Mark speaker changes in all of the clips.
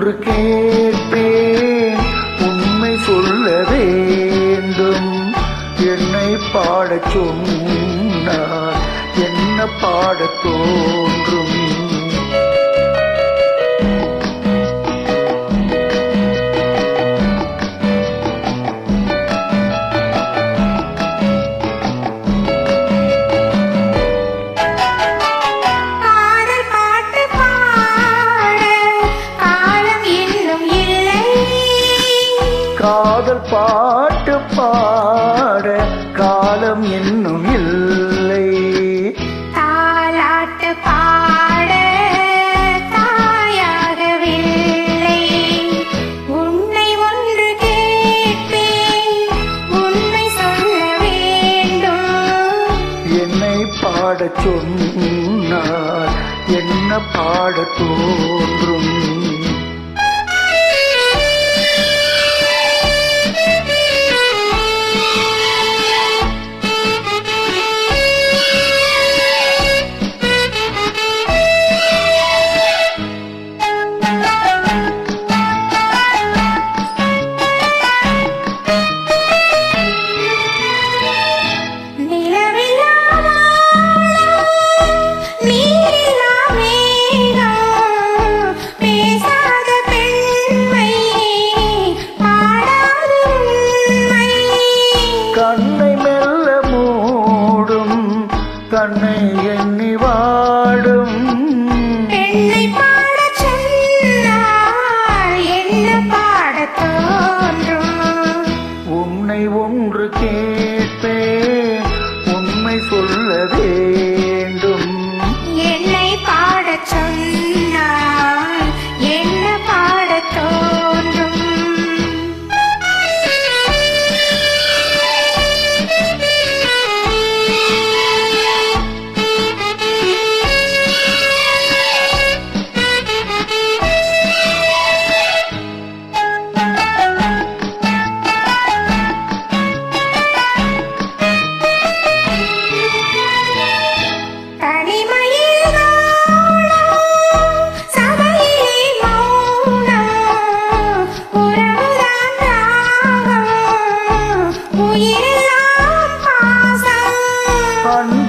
Speaker 1: என்று கேட்பேன் உண்மை சொல்ல வேண்டும்.
Speaker 2: என்னை பாடச் சொன்னார். என்ன பாடத் தோன்றும்? காதல் பாட்டு பாட
Speaker 1: காலம் இன்னும் இல்லை. தாலாட்டு பாட தாயாகவில்லை.
Speaker 2: உன்னை ஒன்று கேட்பேன் உன்னை சொல்ல வேண்டும்.
Speaker 1: என்னை பாடச் என்ன பாட தோன்றும்?
Speaker 2: கண்ணை எண்ணிவா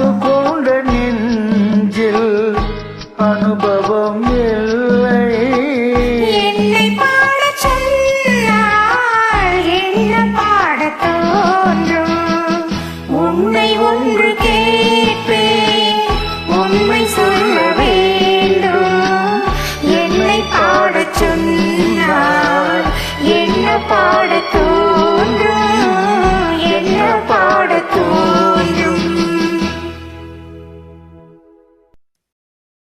Speaker 2: before.